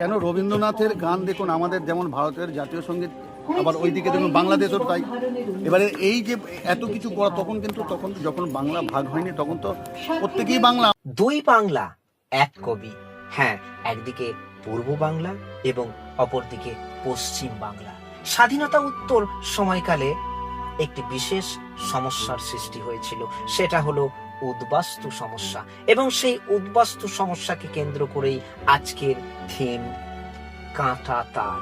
কেন রবীন্দ্রনাথের গান দেখুন আমাদের যেমন ভারতের জাতীয় সংগীত আবার ওইদিকে দেখুন বাংলাদেশও তাই। এবারে এই যে এত কিছু করা তখন কিন্তু তখন যখন বাংলা ভাগ হয়নি তখন তো প্রত্যেকেই বাংলা। দুই বাংলা এক কবি হ্যাঁ একদিকে পূর্ব বাংলা এবং অপরদিকে পশ্চিম বাংলা। স্বাধীনতা উত্তর সময়কালে একটি বিশেষ সমস্যার সৃষ্টি হয়েছিল সেটা হলো উদ্বাস্তু সমস্যা এবং সেই উদ্বাস্তু সমস্যাকে কেন্দ্র করেই আজকের থিম কাঁটা তার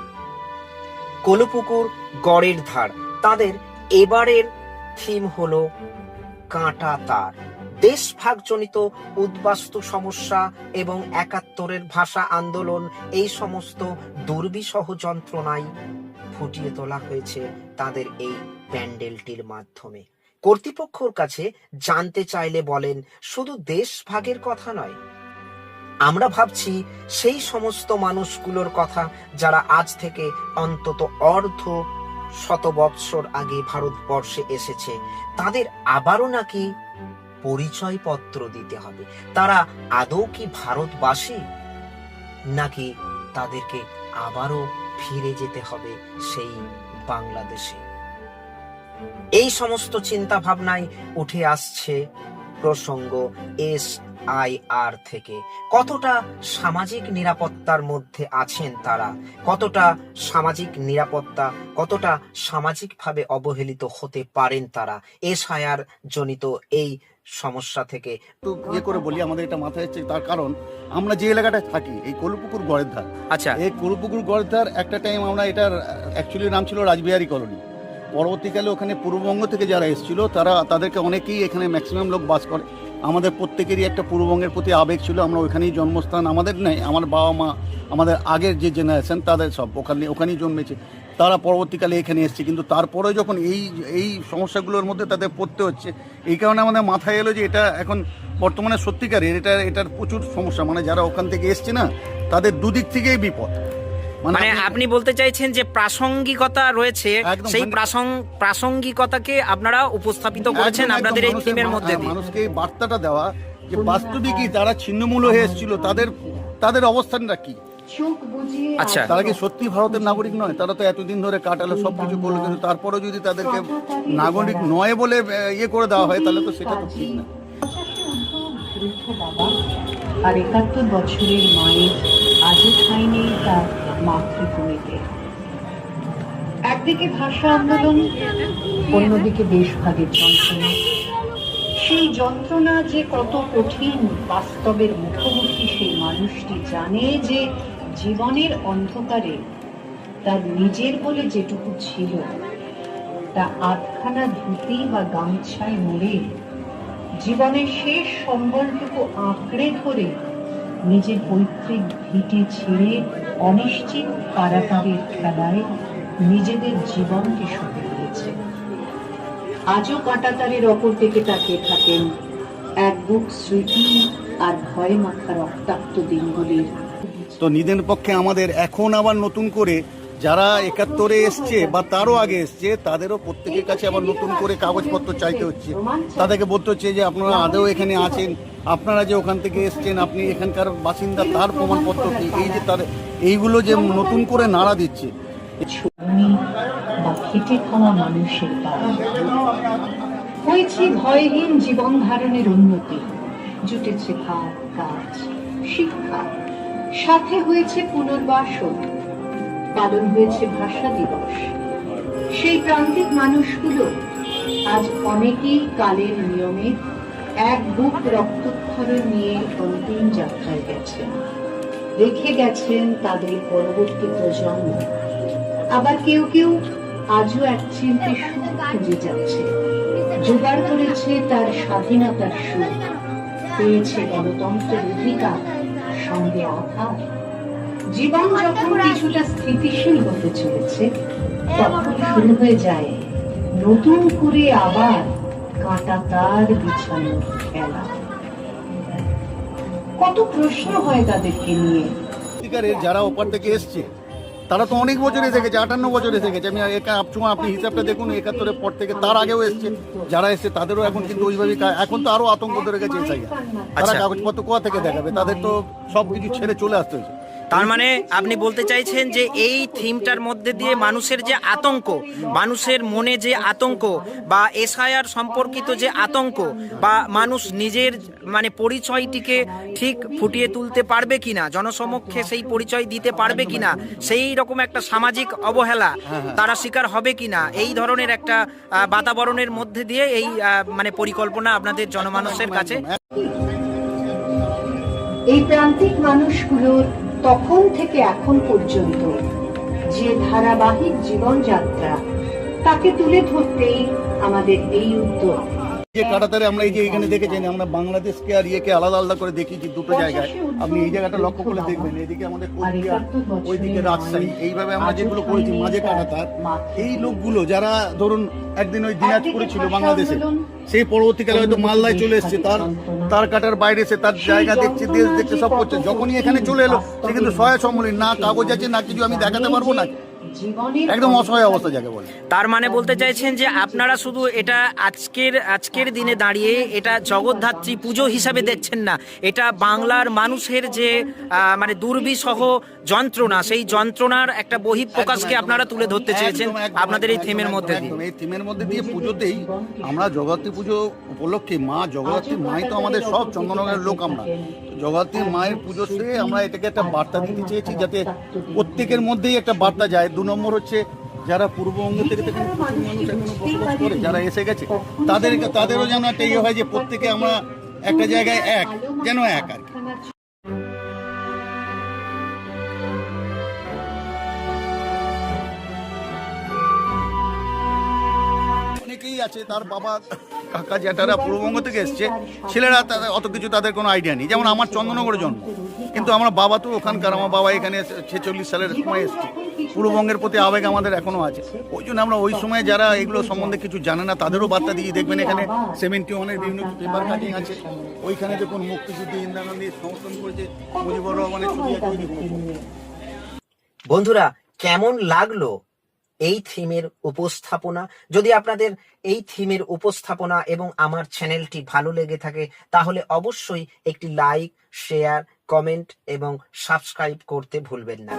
কলুপুকুর, গড়ের ধার, তাদের এবারের থিম হলো কাঁটা তার দেশ ভাগজনিত উদ্বাস্তু সমস্যা এবং একাত্তরের ভাষা আন্দোলন, এই সমস্ত দুর্বিসহ যন্ত্রণায় ফুটিয়ে তোলা হয়েছে তাদের এই প্যান্ডেলটির মাধ্যমে। কর্তৃপক্ষর কাছে জানতে চাইলে বলেন, শুধু দেশ ভাগের কথা নয়। আমরা ভাবছি সেই সমস্ত মানুষগুলোর কথা যারা আজ থেকে অন্তত অর্ধ শত বৎসর আগে ভারতবর্ষে এসেছে, তাদের আবারও নাকি পরিচয়পত্র দিতে হবে। তারা আদৌ কি ভারতবাসী? নাকি তাদেরকে আবারও ফিরে যেতে হবে সেই বাংলাদেশে? এই সমস্ত চিন্তা ভাবনায় উঠে আসছে প্রসঙ্গ এস আই আর থেকে। কতটা সামাজিক নিরাপত্তার মধ্যে আছেন তারা? কতটা সামাজিক নিরাপত্তা কতটা সামাজিকভাবে অবহেলিত হতে পারেন তারা? এস আই আর জনিত এই সমস্যা থেকে তো ইয়ে করে বলি আমাদের এটা মাথায় হচ্ছে তার কারণ আমরা যে এলাকাটায় থাকি এই কলুপুকুর গড়ের ধার। আচ্ছা। এই কলুপুকুর গড়ের ধার একটা টাইম আমরা এটার অ্যাকচুয়ালি নাম ছিল রাজবিহারী কলোনি। পরবর্তীকালে ওখানে পূর্ববঙ্গ থেকে যারা এসেছিল, তারা তাদেরকে অনেকেই এখানে ম্যাক্সিমাম লোক বাস করে। আমাদের প্রত্যেকেরই একটা পূর্ববঙ্গের প্রতি আবেগ ছিল, আমরা ওখানেই জন্মস্থান। আমাদের নেই, আমার বাবা মা, আমাদের আগের যে জেনারেশন তাদের সব ওখানে ওখানেই জন্মেছে। তারা পরবর্তীকালে এখানে এসছে, কিন্তু তারপরে যখন এই এই সমস্যাগুলোর মধ্যে তাদের পড়তে হচ্ছে, এই কারণে আমাদের মাথায় এলো যে এটা এখন বর্তমানে সত্যিকারের এটা, এটার প্রচুর সমস্যা। মানে যারা ওখান থেকে এসছে না, তাদের দুদিক থেকেই বিপদ। মানে আপনি- আপনি বলতে চাইছেন যে প্রাসঙ্গিকতা রয়েছে সেই মানে- প্রাসং- প্রাসঙ্গিকতাকে আপনারা উপস্থাপিত করেছেন আপনাদের এই থিমের মধ্যে হ্যাঁ, মানুষকে এই বার্তাটা দেওয়া যে বাস্তবিকই তারা ছিন্নমূল হয়ে এসেছিল তাদের তাদের অবস্থানটা কি? আচ্ছা। তারা কি সত্যি ভারতের নাগরিক নয়? তারা তো এতদিন ধরে কাটালো সব কিছু করল কিন্তু তারপরেও যদি তাদেরকে নাগরিক নয় বলে ইয়ে করে দেওয়া হয় তাহলে তো সেটা তো ঠিক না। আর একাত্তর বছরের মায়ের আজও ঠাঁই তার মাতৃভূমিতে। একদিকে ভাষা আন্দোলন, অন্যদিকে দেশভাগের যন্ত্রণা। সেই যন্ত্রণা যে কত কঠিন, বাস্তবের মুখোমুখি সেই মানুষটি জানে যে জীবনের অন্ধকারে তার নিজের বলে যেটুকু ছিল, তা আধখানা ধুতি বা গামছায় মুড়ে জীবনের শেষ সম্বলটুকু আঁকড়ে ধরে নিজের পৈতৃক ভিটে ছেড়ে অনিশ্চিত কারাগারের খেলায় নিজেদের জীবনকে সঁপে দিয়েছে। আজও কাঁটাতারের অপর দিকে তাকিয়ে থাকেন এক বুক স্মৃতি আর ভয় মাখা রক্তাক্ত দিনগুলির। তো নিদের পক্ষে আমাদের এখন আবার নতুন করে যারা একাত্তরে এসছে বা তারও আগে এসছে, তাদেরও প্রত্যেকের কাছে আবার নতুন করে কাগজপত্র চাইতে হচ্ছে। তাদেরকে বলতে হচ্ছে যে আপনারা আদৌ এখানে আছেন? আপনারা যে ওখান থেকে এসছেন, আপনি এখানকার বাসিন্দা, তার প্রমাণপত্র কি? এই যে তার এইগুলো যে নতুন করে নাড়া দিচ্ছে। ভয়হীন জীবন ধারণের উন্নতি। জুটেছে ভাত কাজ, শিক্ষা। সাথে হয়েছে পুনর্বাসন। পালন হয়েছে ভাষা দিবস। সেই প্রান্তিক মানুষগুলো আজ অনেকেই কালের নিয়মে এক বুক রক্তক্ষরণ নিয়ে অন্তিম যাত্রায় গেছেন। রেখে গেছেন তাদের পরবর্তী প্রজন্ম। আবার কেউ কেউ আজও এক চিন্তে সুখ খুঁজে যাচ্ছে। জোগাড় করেছে তার স্বাধীনতার সুখ। পেয়েছে গণতন্ত্রের অধিকার, সঙ্গে আঘাত। জীবন যখন কিছুটা স্থিতিশীল হতে চলেছে, তখন শুরু হয়ে যায় নতুন করে আবার কাঁটা তার বিছানোর খেলা। কত প্রশ্ন হয় তাদেরকে নিয়ে। সত্যিকারের যারা ওপার থেকে এসছে তারা তো অনেক বছর এসে গেছে আটান্ন বছর এসে গেছে আমি একা আপসময় আপনি হিসাবটা দেখুন একাত্তরের পর থেকে তার আগেও এসছে। যারা এসছে তাদেরও এখন কিন্তু ওইভাবে এখন তো আরও আতঙ্ক ধরে গেছে এসআইয়া তারা আচ্ছা। কাগজপত্র কোথা থেকে দেখাবে? তাদের তো সব কিছু ছেড়ে চলে আসতে হয়েছে। তার মানে আপনি বলতে চাইছেন যে এই থিমটার মধ্যে দিয়ে মানুষের যে আতঙ্ক মানুষের মনে যে আতঙ্ক বা এসআইআর সম্পর্কিত যে আতঙ্ক বা মানুষ নিজের মানে পরিচয়টিকে ঠিক ফুটিয়ে তুলতে পারবে কিনা জনসমক্ষে সেই পরিচয় দিতে পারবে কিনা সেই রকম একটা সামাজিক অবহেলা তারা শিকার হবে কিনা এই ধরনের একটা বাতাবরণের মধ্যে দিয়ে এই মানে পরিকল্পনা আপনাদের জনমানুষের কাছে। এই প্রান্তিক মানুষগুলোর তখন থেকে এখন পর্যন্ত যে ধারাবাহিক জীবনযাত্রা তাকে তুলে ধরতেই আমাদের এই উদ্যোগ। যে কাটাতারে আমরা এই যে এখানে দেখেছেন, আমরা বাংলাদেশকে আর ইয়েকে আলাদা আলাদা করে দেখিয়েছি দুটো জায়গায়। আপনি এই জায়গাটা লক্ষ্য করে দেখবেন, এদিকে আমাদের ওইদিকে রাজশাহী, এইভাবে আমরা যেগুলো করেছি, মাঝে কাটাতার, এই লোকগুলো যারা ধরুন একদিন ওই দিনাজপুরে ছিল বাংলাদেশে, সেই পরবর্তীকালে হয়তো মালদায় চলে এসছে, তার তার কাটার বাইরে এসে তার জায়গা দেখছে, দেশ দেখছে, সব করছে। যখনই এখানে চলে এলো, সে কিন্তু সহায় সম্বলী, না কাগজ আছে, না কিছু, আমি দেখাতে পারব না। একদম অসহায় অবস্থা যাকে বলে। তার মানে বলতে চাইছেন যে আপনারা শুধু এটা আজকের আজকের দিনে দাঁড়িয়ে এটা জগদ্ধাত্রী পুজো হিসাবে দেখছেন না। এটা বাংলার মানুষের যে মানে দুর্বিসহ যন্ত্রণা সেই যন্ত্রণার একটা বহিঃপ্রকাশকে আপনারা তুলে ধরতে চেয়েছেন আপনাদের এই থিমের মধ্যে দিয়ে। এই থিমের মধ্যে দিয়ে পুজোতেই আমরা জগদ্ধাত্রী পুজো উপলক্ষে মা জগদ্ধাত্রী মাই তো আমাদের সব চন্দননগরের লোক আমরা। জগদ্ধাত্রী মায়ের পুজোতে আমরা এটাকে একটা বার্তা দিতে চেয়েছি যাতে প্রত্যেকের মধ্যেই একটা বার্তা যায় দু নম্বর হচ্ছে যারা পূর্ববঙ্গ থেকে থেকে মানুষ বসবাস করে, যারা এসে গেছে, তাদের তাদেরও যেন একটা ইয়ে হয় যে প্রত্যেকে আমরা একটা জায়গায় এক, যেন এক আর কি। অনেকেই আছে, তার বাবা কাকা জ্যাঠারা পূর্ববঙ্গ থেকে এসছে, ছেলেরা তাদের অত কিছু তাদের কোনো আইডিয়া নেই। যেমন আমার চন্দননগরে জন্ম। কিন্তু আমার বাবা তো ওখানকার, আমার বাবা এখানে ছেচল্লিশ সালের সময় এসছে। পূর্ববঙ্গের প্রতি আবেগ আমাদের এখনও আছে। ওই জন্য আমরা ওই সময় যারা এগুলো সম্বন্ধে কিছু জানে না, তাদেরও বার্তা দিয়ে দেখবেন এখানে সেভেন্টি ওয়ানের বিভিন্ন পেপার কাটিং আছে। ওইখানে দেখুন মুক্তিযুদ্ধ ইন্দিরা গান্ধী সমর্থন করেছে, মুজিবুর রহমানের ছবি। বন্ধুরা, কেমন লাগল এই থিমের উপস্থাপনা। যদি আপনাদের এই থিমের উপস্থাপনা এবং আমার চ্যানেলটি ভালো লেগে থাকে, তাহলে অবশ্যই একটি লাইক, শেয়ার, কমেন্ট এবং সাবস্ক্রাইব করতে ভুলবেন না।